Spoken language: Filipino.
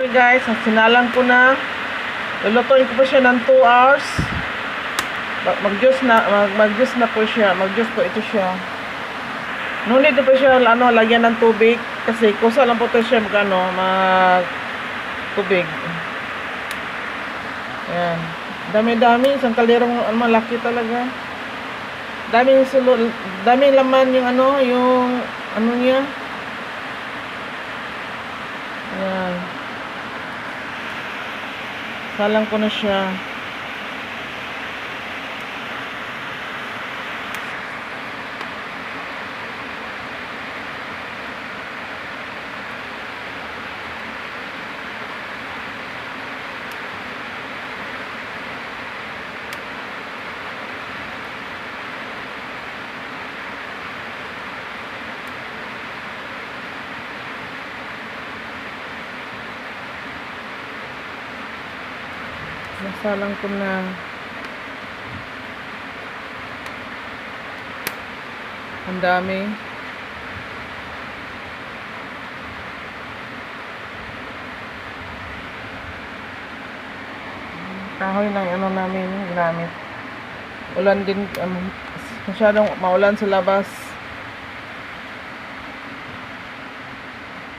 Sorry guys, sinalang ko na. Lulutuin ko pa siya ng 2 hours. Mag- Mag-juice na, mag- mag-juice na po siya. Mag-juice po ito siya. No need po siya ano, lagyan ng tubig kasi kusa lang po ito siya mag, ano, mag tubig. Ayan. Dami-dami, isang kalderong ano, malaki talaga. Daming sulo, daming laman yung ano, yung ano niya. Salang ko na siya. Nasalang ko na. Ang dami. Kahoy ng ano namin ginamit. Ulan din, um, masyadong maulan sa labas.